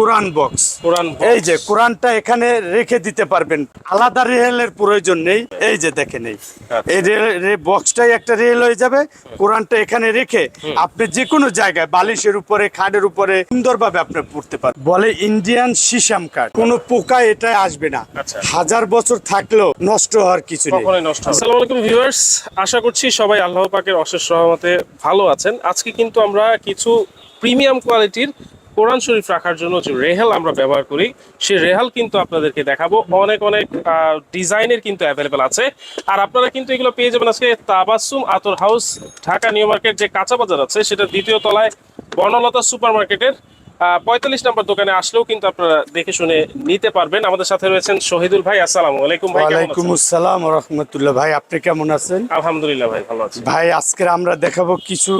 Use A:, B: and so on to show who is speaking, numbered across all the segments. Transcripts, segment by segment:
A: কোরআন box.
B: কোরআন
A: এই যে কোরআনটা এখানে রেখে দিতে পারবেন। আলাদা রেলের প্রয়োজন নেই। এই যে দেখেন এই।
B: আচ্ছা।
A: এই বক্সটাই একটা রেল হয়ে যাবে। কোরআনটা এখানে রেখে আপনি যে কোনো জায়গায় বালিশের উপরে খাটের উপরে সুন্দরভাবে আপনি পড়তে পারেন বলে ইন্ডিয়ান সিসাম কাঠ কোনো পোকা এটা আসবে না।
B: আচ্ছা।
A: হাজার বছর থাকলেও নষ্ট হওয়ার কিছু নেই।
B: আসসালামু আলাইকুম ভিউয়ার্স আশা করছি সবাই আল্লাহ পাকের অশেষ রহমতে ভালো আছেন। আজকে কিন্তু আমরা কিছু প্রিমিয়াম কোয়ালিটির কোরআন শরীফ রাখার জন্য যে রেহাল আমরা ব্যবহার করি সেই রেহাল কিন্তু আপনাদেরকে দেখাবো। অনেক অনেক ডিজাইনের কিন্তু অ্যাভেলেবেল আছে। আর আপনারা কিন্তু এগুলো পেয়ে যাবেন আজকে তাবাসুম আতর হাউস ঢাকা নিউ মার্কেট যে কাঁচা বাজার আছে সেটা দ্বিতীয় তলায় বর্ণলতা সুপার মার্কেটের পঁয়তাল্লিশ নম্বর দোকানে আসলেও কিন্তু আপনারা দেখে শুনে নিতে পারবেন। আমাদের সাথে রয়েছেন শহীদুল ভাই আসসালাম আলাইকুম ভাই
A: ওয়ালাইকুম আসসালাম রহমতুল্লাহ। ভাই আপনি কেমন আছেন?
B: আলহামদুলিল্লাহ ভাই ভালো আছি।
A: ভাই আজকে আমরা দেখাবো কিছু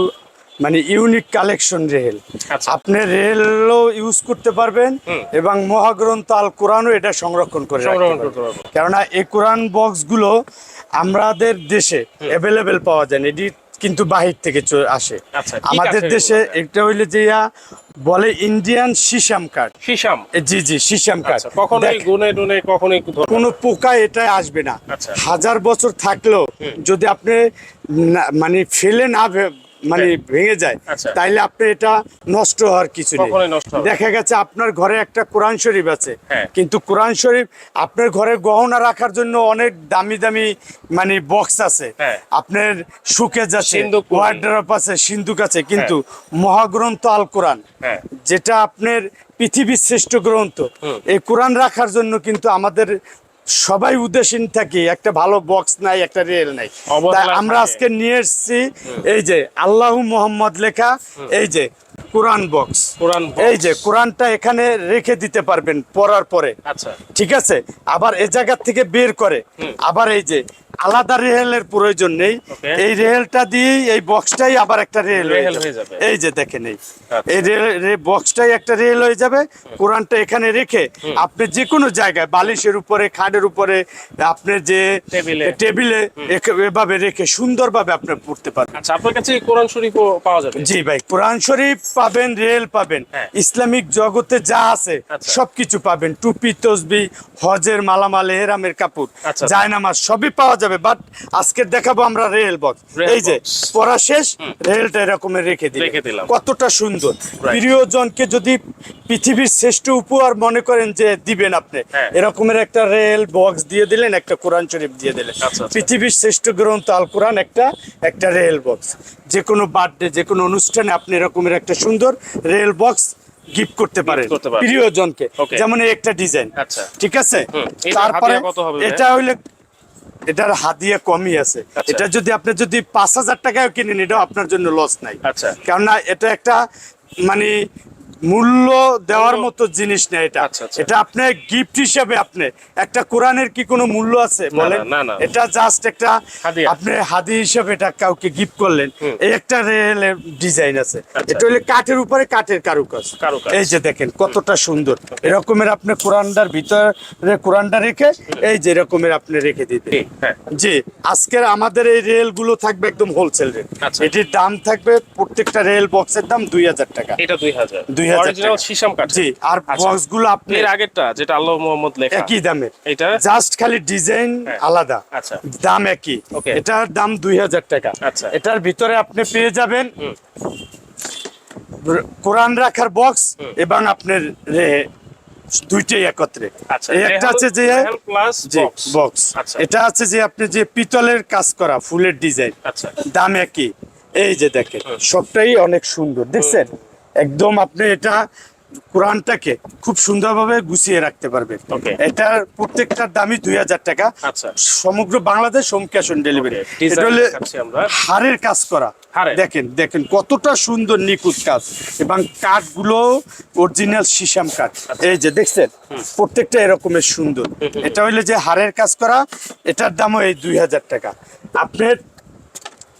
A: মানে ইউনিক কালেকশন রেল। আপনি রেলও ইউজ করতে পারবেন এবং মহাগ্রন্থ আল কোরআনও এটা সংরক্ষণ করে। কেননা এই কোরআন বক্সগুলো আমাদের দেশে অ্যাভেলেবেল পাওয়া যায় না এটি কিন্তু বাহির থেকে আসে।
B: আচ্ছা,
A: আমাদের দেশে? এটা হইলে যে বলে ইন্ডিয়ান সিসাম কাঠ।
B: শিশাম
A: জি জি সিসাম কাঠ।
B: আচ্ছা কখনোই
A: দেখ-
B: গুনে টুনে কখনোই
A: কোনো পোকা এটা আসবে না।
B: আচ্ছা।
A: হাজার বছর থাকলেও যদি আপনি মানে ফেলে না মানে ভেঙে যায়
B: আচ্ছা।
A: তাইলে আপনি এটা নষ্ট হওয়ার কিছু নেই। দেখা গেছে আপনার ঘরে একটা কোরআন শরীফ আছে
B: হ্যাঁ।
A: কিন্তু কোরআন শরীফ আপনার ঘরে গহনা রাখার জন্য অনেক দামি দামি মানে বক্স আছে
B: হ্যাঁ।
A: আপনার সুকেজ আছে ওয়ার্ড্রপ আছে সিন্ধুক আছে কিন্তু মহাগ্রন্থ আল কোরআন
B: হ্যাঁ।
A: যেটা আপনার পৃথিবীর শ্রেষ্ঠ গ্রন্থ এই কোরআন রাখার জন্য কিন্তু আমাদের সবাই উদাসীন থাকি একটা ভালো বক্স নাই একটা রেল নাই। আমরা আজকে নিয়ে এসছি এই যে আল্লাহ মোহাম্মদ লেখা এই যে কোরআন বক্স
B: কোরআন
A: এই যে কোরআনটা এখানে রেখে দিতে পারবেন পড়ার পরে।
B: আচ্ছা।
A: ঠিক আছে? আবার এ জায়গা থেকে বের করে। আবার এই যে আলাদা রেহেলের প্রয়োজন নেই এই রেহেলটা দিয়েই এই বক্সটাই আবার একটা রেল হয়ে
B: রেহেল
A: যাবে।
B: হয়ে যাবে।
A: এই যে দেখেন এই
B: আচ্ছা।
A: এই বক্সটাই একটা রেল হয়ে যাবে কোরআনটা এখানে রেখে আপনি যে কোনো জায়গায় বালিশের উপরে খাটের উপরে আপনি যে
B: টেবিলে।
A: এভাবে রেখে সুন্দরভাবে আপনি পড়তে পারবেন
B: আচ্ছা আপনার কাছে কোরআন শরীফও পাওয়া যাবে
A: জি ভাই কোরআন শরীফ পাবেন রেল পাবেন
B: হ্যাঁ।
A: ইসলামিক জগতে যা আছে
B: আচ্ছা।
A: সবকিছু পাবেন টুপি তসবি হজের মালামাল এহরামের কাপড়
B: আচ্ছা।
A: জায়নামাজ সবই পাওয়া যাবে বাট আজকে দেখাবো আমরা রেল বক্স এই যে পড়া শেষ রেলটা এরকমের রেখে
B: দিলাম।
A: কতটা সুন্দর. প্রিয়জনকে যদি পৃথিবীর শ্রেষ্ঠ উপহার মনে করেন যে দিবেন আপনি
B: হ্যাঁ।
A: এরকমের একটা রেল বক্স দিয়ে দিলেন একটা কোরআন শরীফ দিয়ে দিলেন
B: আচ্ছা, আচ্ছা।
A: পৃথিবীর শ্রেষ্ঠ গ্রন্থ আল কোরআন একটা একটা রেল বক্স যে কোনো বার্থডে যে কোনো অনুষ্ঠানে আপনি এরকমের একটা সুন্দর রেল বক্স গিফট করতে পারেন। প্রিয়জনকে যেমন একটা ডিজাইন
B: আচ্ছা।
A: ঠিক আছে তারপরে? এটা হইলে এটার হাদিয়া কমই আছে
B: আচ্ছা।
A: এটা যদি আপনি যদি পাঁচ হাজার টাকায় কিনেন এটাও আপনার জন্য লস নাই
B: আচ্ছা।
A: কেননা এটা একটা মানে মূল্য দেওয়ার মতো জিনিস না এটা।
B: আচ্ছা, আচ্ছা।
A: এটা আপনি গিফট হিসাবে আপনি একটা কোরআনের কি কোনো মূল্য আছে বলেন। এটা জাস্ট একটা আপনি হাদি হিসাবে এটা কাউকে গিফট করলেন এই একটা রেলের ডিজাইন আছে।
B: আচ্ছা।
A: এটা হলে কাঠের উপরে কাঠের কারুকাজ।
B: কারুকাজ।
A: এই যে দেখেন কতটা সুন্দর। এরকমের আপনি কোরআনটার ভিতরে কোরআনটা রেখে এই যে এরকমের আপনি রেখে দিতে।
B: জি, হ্যাঁ।
A: আজকের আমাদের এই রেলগুলো থাকবে একদম হোলসেল রেট। এটির দাম থাকবে প্রত্যেকটা রেল বক্সের দাম দুই হাজার টাকা।
B: এটা দুই হাজার।
A: 2000
B: অরিজিনাল শিশাম কাঠ
A: জি আর
B: আচ্ছা।
A: বক্সগুলো আপনি
B: এর আগেরটা যেটা আল্লাহ মোহাম্মদ লেখা।
A: একই দামের
B: এটা?
A: জাস্ট খালি ডিজাইন
B: হ্যাঁ।
A: আলাদা।
B: আচ্ছা।
A: দাম একই। এটার দাম দুই হাজার টাকা।
B: আচ্ছা।
A: এটার ভিতরে আপনি পেয়ে যাবেন কোরআন রাখার বক্স এবং আপনার রে- দুইটাই একত্রে।
B: আচ্ছা।
A: একটা আছে যে
B: বক্স।
A: এটা আছে যে আপনি যে পিতলের কাজ করা ফুলের ডিজাইন
B: আচ্ছা।
A: দাম একই। এই যে দেখেন সবটাই অনেক সুন্দর। দেখছেন? একদম আপনি এটা কোরআনটাকে খুব সুন্দরভাবে গুছিয়ে রাখতে পারবেন।
B: Okay.
A: এটার প্রত্যেকটার দামই দুই হাজার টাকা।
B: আচ্ছা।
A: সমগ্র Bangladesh home cash on delivery. হাড়ের কাজ করা? দেখেন দেখেন কতটা সুন্দর নিখুঁত কাজ। এবং কাঠগুলো অরিজিনাল সিসাম কাঠ।
B: আচ্ছা।
A: এই যে দেখছেন প্রত্যেকটা এরকমের সুন্দর। এটা হইলে যে হাড়ের কাজ করা এটার দামও এই দুই হাজার টাকা। আপনার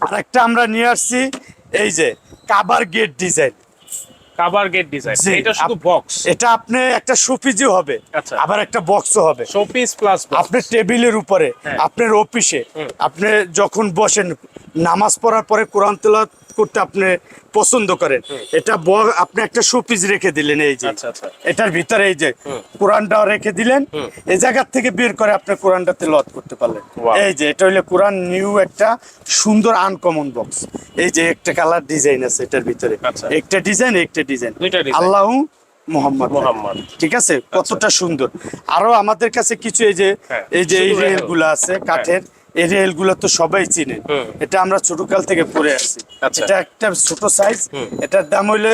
A: আরেকটা আমরা নিয়ে আসছি এই যে cover gate design
B: cover gate design এটা শুধু বক্স
A: এটা আপনি একটা শোপিসই হবে
B: আচ্ছা।
A: আবার একটা বক্সও হবে।
B: শোপিস প্লাস
A: আপনার টেবিলের উপরে
B: হ্যাঁ।
A: আপনার অফিসে আপনি যখন বসেন নামাজ পড়ার পরে কোরআন তেলাওয়াত করতে আপনি পছন্দ করেন। এটা আপনি একটা শোপিস রেখে দিলেন এই যে।
B: আচ্ছা আচ্ছা।
A: এটার ভিতরে এই যে
B: হুম।
A: কোরআনটাও রেখে দিলেন। এই জায়গার থেকে বের করে আপনি কোরআনটা তেলাওয়াত করতে পারলেন। এই যে এটা হইলে কোরআন নিউ একটা সুন্দর আনকমন বক্স। এই যে একটা কালার ডিজাইন আছে এটার ভিতরে।
B: আচ্ছা।
A: একটা ডিজাইন একটা ডিজাইন। আল্লাহ মোহাম্মদ।
B: মোহাম্মদ।
A: ঠিক আছে? কতটা সুন্দর। আরও আমাদের কাছে কিছু এই যে
B: হ্যাঁ,
A: এই যে এই
B: রেল।
A: আছে কাঠের। এই রেলগুলো তো সবাই চিনে। এটা আমরা ছোটকাল থেকে পরে আসছি
B: আচ্ছা।
A: এটা একটা ছোট সাইজ এটার দাম হইলে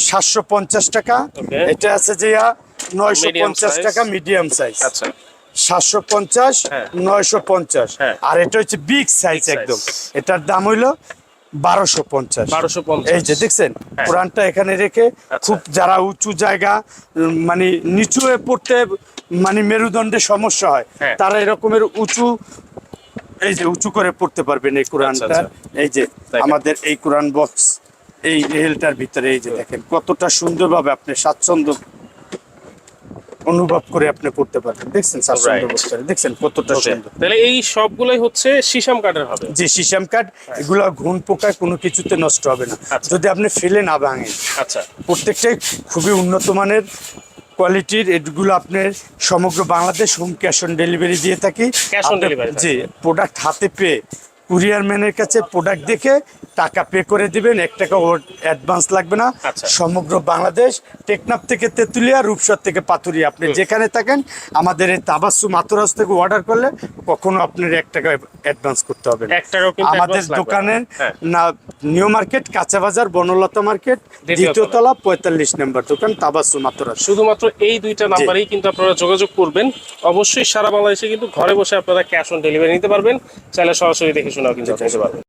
A: সাতশো পঞ্চাশ টাকা এটা আছে যে নয়শো পঞ্চাশ টাকা মিডিয়াম সাইজ
B: আচ্ছা
A: সাতশো পঞ্চাশ
B: হ্যাঁ।
A: নয়শো পঞ্চাশ
B: হ্যাঁ।
A: আর এটা হচ্ছে বিগ সাইজ একদম এটার দাম হইল বারোশো পঞ্চাশ
B: 1250
A: এই যে দেখছেন
B: হ্যাঁ।
A: কোরআনটা এখানে রেখে
B: আচ্ছা।
A: খুব যারা উঁচু জায়গা মানে নিচু হয়ে পড়তে মানে মেরুদণ্ডে সমস্যা হয়
B: হ্যাঁ।
A: তারা এরকমের উঁচু এই যে উঁচু করে পড়তে পারবেন এই কোরআনটা।
B: আচ্ছা।
A: এই যে আমাদের এই কোরআন বক্স এই রেলটার ভিতরে এই যে দেখেন কতটা সুন্দরভাবে আপনি স্বাচ্ছন্দ্য অনুভব করে আপনি পড়তে পারবেন। দেখছেন. দেখছেন কতটা সুন্দর।
B: তাহলে এই সবগুলোই হচ্ছে সিসাম কাঠের হবে?
A: যে সিসাম কাঠ এগুলো ঘুণ পোকায় কোনো কিছুতে নষ্ট হবে না।
B: আচ্ছা।
A: যদি আপনি ফেলে না ভাঙেন
B: আচ্ছা।
A: প্রত্যেকটাই খুবই উন্নত মানের কোয়ালিটির এগুলো আপনার সমগ্র Bangladesh home cash on delivery দিয়ে থাকি। ক্যাশ
B: অন ডেলিভারি
A: জি প্রোডাক্ট হাতে পেয়ে কুরিয়ার ম্যানের কাছে প্রোডাক্ট দেখে টাকা পে করে দিবেন এক টাকা অ্যাডভান্স লাগবে না।
B: আচ্ছা।
A: সমগ্র বাংলাদেশ টেকনাফ থেকে তেঁতুলিয়া রূপসর থেকে পাথুরিয়া আপনি যেখানে থাকেন আমাদের এই তাবাসু মাতুরাস থেকে অর্ডার করলে কখনো আপনার এক টাকা অ্যাডভান্স করতে হবে আমাদের। দোকানের
B: হ্যাঁ।
A: না নিউ মার্কেট কাঁচা বাজার বনলতা মার্কেট
B: দ্বিতীয়
A: দ্বিতীয় তলা। পঁয়তাল্লিশ নম্বর দোকান তাবাসু মাতুরাস।
B: শুধুমাত্র এই দুইটা নাম্বারেই কিন্তু আপনারা যোগাযোগ করবেন। অবশ্যই সারা বাংলাদেশে কিন্তু ঘরে বসে আপনারা ক্যাশ অন ডেলিভারি নিতে পারবেন। চাইলে সরাসরি দেখে শোনাও কিন্তু পারবেন।